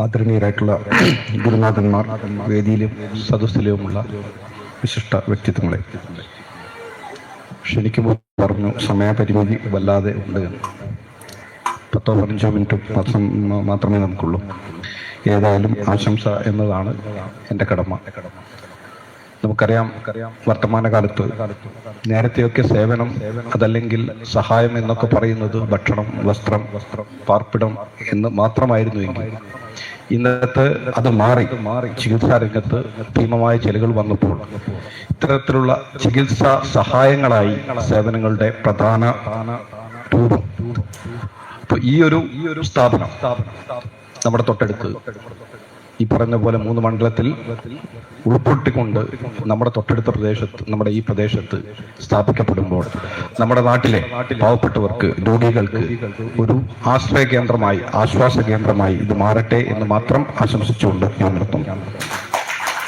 ആദരണീയരായിട്ടുള്ള ഗുരുനാഥന്മാർ വേദിയിലും സദസ്സിലുമുള്ള വിശിഷ്ട വ്യക്തിത്വങ്ങളെ ക്ഷണിക്കുമ്പോൾ പറഞ്ഞു സമയപരിമിതി വല്ലാതെ ഉണ്ട്. പത്തോ പതിനഞ്ചോ മിനിറ്റ് മാത്രം മാത്രമേ നമുക്കുള്ളൂ. ഏതായാലും ആശംസ എന്നതാണ് എന്റെ കടമ. നമുക്കറിയാം വർത്തമാനകാലത്ത് നേരത്തെയൊക്കെ സേവനം അതല്ലെങ്കിൽ സഹായം എന്നൊക്കെ പറയുന്നത് ഭക്ഷണം വസ്ത്രം പാർപ്പിടം എന്ന് മാത്രമായിരുന്നുവെങ്കിൽ ഇന്നത്തെ അത് മാറി. ചികിത്സാ രംഗത്ത് ഭീമമായ ചെലവുകൾ വന്നപ്പോൾ ഇത്തരത്തിലുള്ള ചികിത്സാ സഹായങ്ങളായി സേവനങ്ങളുടെ പ്രധാന രൂപം ഈ ഒരു സ്ഥാപനം നമ്മുടെ തൊട്ടടുത്ത് ഈ പറഞ്ഞ പോലെ മൂന്ന് മണ്ഡലത്തിൽ ഉൾപ്പെട്ടിക്കൊണ്ട് നമ്മുടെ തൊട്ടടുത്ത പ്രദേശത്ത് നമ്മുടെ ഈ പ്രദേശത്ത് സ്ഥാപിക്കപ്പെടുമ്പോൾ നമ്മുടെ നാട്ടിലെ പാവപ്പെട്ടവർക്ക് രോഗികൾക്ക് ഒരു ആശ്രയ കേന്ദ്രമായി ആശ്വാസ കേന്ദ്രമായി ഇത് മാറട്ടെ എന്ന് മാത്രം ആശംസിച്ചുകൊണ്ട് ഞാൻ നിർത്തുന്നു.